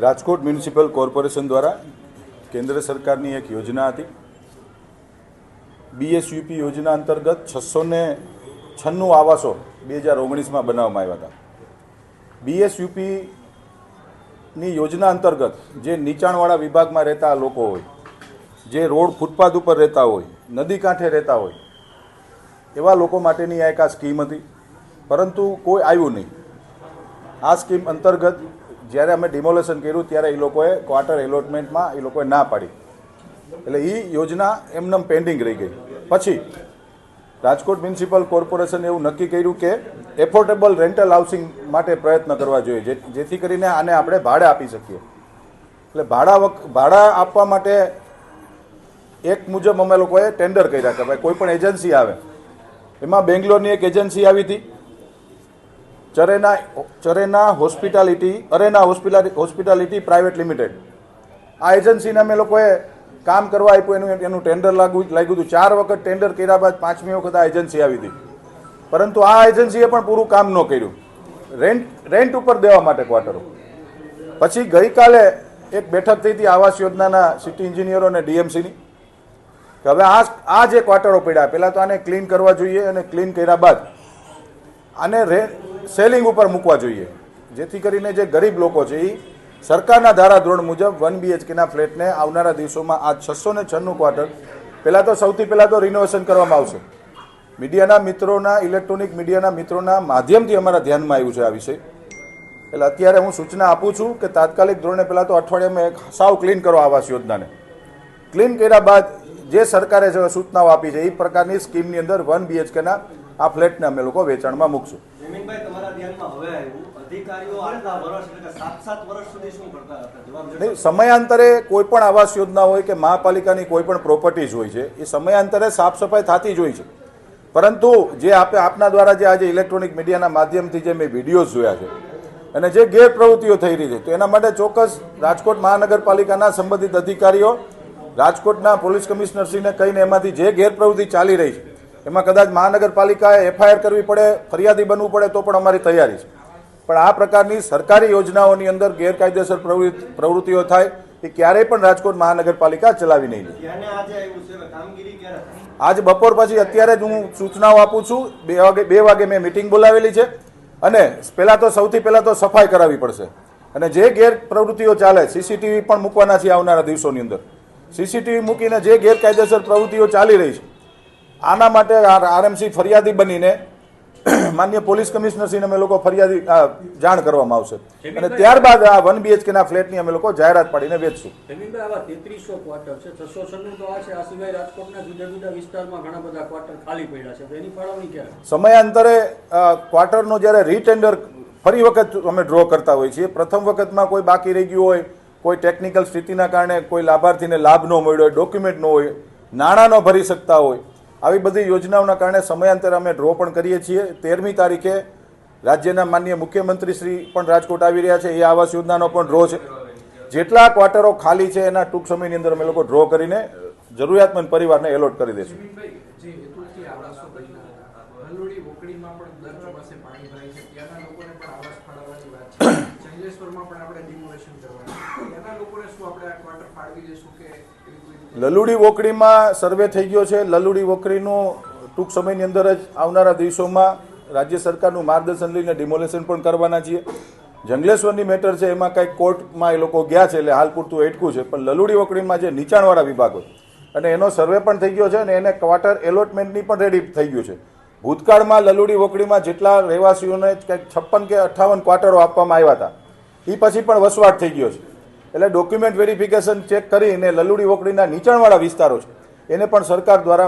Rajkot municipal corporation દ્વારા કેન્દ્ર સરકારની એક યોજના હતી. બીએસયુપી યોજના અંતર્ગત છસો ને છન્નું આવાસો બે હજાર ઓગણીસમાં બનાવવામાં આવ્યા હતા. બીએસયુપીની યોજના અંતર્ગત જે નીચાણવાળા વિભાગમાં રહેતા લોકો હોય, જે રોડ ફૂટપાથ ઉપર રહેતા હોય, નદી કાંઠે રહેતા હોય, એવા લોકો માટેની આ એક આ સ્કીમ હતી. પરંતુ કોઈ આવ્યું નહીં. આ સ્કીમ અંતર્ગત જ્યારે અમે ડિમોલેશન કર્યું, ત્યારે એ લોકોએ ક્વાર્ટર એલોટમેન્ટમાં એ લોકોએ ના પાડી. એટલે એ યોજના એમનેમ પેન્ડિંગ રહી ગઈ. પછી રાજકોટ મ્યુનિસિપલ કોર્પોરેશન એવું નક્કી કર્યું કે એફોર્ડેબલ રેન્ટલ હાઉસિંગ માટે પ્રયત્ન કરવા જોઈએ જેથી કરીને આને આપણે ભાડે આપી શકીએ. એટલે ભાડા વખ ભાડા આપવા માટે એક મુજબ અમે લોકોએ ટેન્ડર કર્યા કે ભાઈ કોઈ પણ એજન્સી આવે. એમાં બેંગ્લોરની એક એજન્સી આવી હતી. ચરેના ચરેના hospitality arena hospitality private limited આ એજન્સીને અમે લોકોએ કામ કરવા આપ્યું, એનું એનું ટેન્ડર લાગુ લાગ્યું હતું. ચાર વખત ટેન્ડર કર્યા બાદ પાંચમી વખત આ એજન્સી આવી હતી. પરંતુ આ એજન્સીએ પણ પૂરું કામ ન કર્યું. રેન્ટ રેન્ટ ઉપર દેવા માટે ક્વાર્ટરો પછી ગઈકાલે એક બેઠક થઈ હતી આવાસ યોજનાના સિટી એન્જિનિયરો અને ડીએમસીની કે હવે આ આ જે ક્વાર્ટરો પડ્યા પહેલાં તો આને ક્લીન કરવા જોઈએ અને ક્લીન કર્યા બાદ આને રે સેલિંગ ઉપર મૂકવા જોઈએ. જેથી કરીને જે ગરીબ લોકો છે એ સરકારના ધારાધોરણ મુજબ વન બીએચકેના ફ્લેટને આવનારા દિવસોમાં આ છસો ને છન્નું ક્વાર્ટર, પહેલાં તો સૌથી પહેલાં તો રિનોવેશન કરવામાં આવશે. મીડિયાના મિત્રોના, ઇલેક્ટ્રોનિક મીડિયાના મિત્રોના માધ્યમથી અમારા ધ્યાનમાં આવ્યું છે આ વિષય. એટલે અત્યારે હું સૂચના આપું છું કે તાત્કાલિક ધોરણે પહેલાં તો અઠવાડિયામાં એક સાવ ક્લીન કરો આવાસ યોજનાને. ક્લીન કર્યા બાદ જે સરકારે સૂચનાઓ આપી છે, એ પ્રકારની સ્કીમની અંદર વન બીએચકેના આ ફ્લેટને અમે લોકો વેચાણમાં મૂકશું. સમયાંતરે કોઈ પણ આવાસ યોજના હોય કે મહાપાલિકાની કોઈ પણ પ્રોપર્ટીઝ હોય છે, એ સમયાંતરે સાફ સફાઈ થતી જ હોય છે. પરંતુ જે આપે, આપના દ્વારા જે આજે ઇલેક્ટ્રોનિક મીડિયાના માધ્યમથી જે મેં વિડીયોઝ જોયા છે, અને જે ગેરપ્રવૃત્તિઓ થઈ રહી છે, તો એના માટે ચોક્કસ રાજકોટ મહાનગરપાલિકાના સંબંધિત અધિકારીઓ, રાજકોટના પોલીસ કમિશનરશ્રીને કહીને એમાંથી જે ગેરપ્રવૃત્તિ ચાલી રહી છે, એમાં કદાચ મહાનગરપાલિકાએ એફઆઈઆર કરવી પડે, ફરિયાદી બનવું પડે, તો પણ અમારી તૈયારી છે. પણ આ પ્રકારની સરકારી યોજનાઓની અંદર ગેરકાયદેસર પ્રવૃત્તિ પ્રવૃત્તિઓ થાય એ ક્યારેય પણ રાજકોટ મહાનગરપાલિકા ચલાવી નહીં આજે બપોર પછી અત્યારે જ હું સૂચનાઓ આપું છું. બે વાગે બે વાગે મેં મિટિંગ બોલાવેલી છે અને પહેલાં તો સૌથી પહેલાં તો સફાઈ કરાવવી પડશે. અને જે ગેર પ્રવૃત્તિઓ ચાલે સીસીટીવી પણ મૂકવાના છે આવનારા દિવસોની અંદર. સીસીટીવી મૂકીને જે ગેરકાયદેસર પ્રવૃત્તિઓ ચાલી રહી છે આના માટે આરએમસી ફરિયાદી બનીને માન્ય પોલીસ કમિશનરશ્રીને અમે લોકો ફરિયાદી જાણ કરવામાં આવશે. અને ત્યારબાદ આ વન બીએચકેના ફ્લેટની અમે લોકો જાહેરાત પાડીને વેચશું. તેત્રીસો ક્વાર્ટર છે છસો છન્નું આ છે. આ સિવાય રાજકોટના જુદા જુદા વિસ્તારમાં ઘણા બધા ક્વાર્ટર ખાલી પડ્યા છે. એની ફાળવણી ક્યારે? સમયાંતરે ક્વાર્ટરનો જ્યારે રીટેન્ડર ફરી વખત અમે ડ્રો કરતા હોઈએ છીએ. પ્રથમ વખતમાં કોઈ બાકી રહી ગયું હોય કોઈ ટેકનિકલ સ્થિતિના કારણે કોઈ લાભાર્થીને લાભ ન મળ્યો હોય ડોક્યુમેન્ટ ન હોય નાણાં ન ભરી શકતા હોય આવી બધી યોજનાઓના કારણે સમયાંતરે અમે ડ્રો પણ કરીએ છીએ. તેરમી તારીખે રાજ્યના માન્ય મુખ્યમંત્રી શ્રી પણ રાજકોટ આવી રહ્યા છે. એ આવાસ યોજનાનો પણ ડ્રો છે. જેટલા ક્વાર્ટરો ખાલી છે એના ટૂંક સમયની અંદર અમે લોકો ડ્રો કરીને જરૂરિયાતમંદ પરિવારને એલોટ કરી દઈશું લલુડી વોકડીમાં સર્વે થઈ ગયો છે. લલુડી વોકડીનું ટૂંક સમયની અંદર જ આવનારા દિવસોમાં રાજ્ય સરકારનું માર્ગદર્શન લઈને ડિમોલેશન પણ કરવાના છીએ. જંગલેશ્વરની મેટર છે. એમાં કંઈક કોર્ટમાં એ લોકો ગયા છે, એટલે હાલ પૂરતું એટકું છે. પણ લલુડી વોકડીમાં જે નીચાણવાળા વિભાગ અને એનો સર્વે પણ થઈ ગયો છે અને એને ક્વાર્ટર એલોટમેન્ટની પણ રેડી થઈ ગયું છે. ભૂતકાળમાં લલુડી વોકડીમાં જેટલા રહેવાસીઓને કંઈક છપ્પન કે અઠ્ઠાવન ક્વાર્ટરો આપવામાં આવ્યા હતા એ પછી પણ વસવાટ થઈ ગયો છે. એટલે ડોક્યુમેન્ટ વેરિફિકેશન ચેક કરીને લલુડી વોકડીના નીચાણવાળા વિસ્તારો છે. એને પણ સરકાર દ્વારા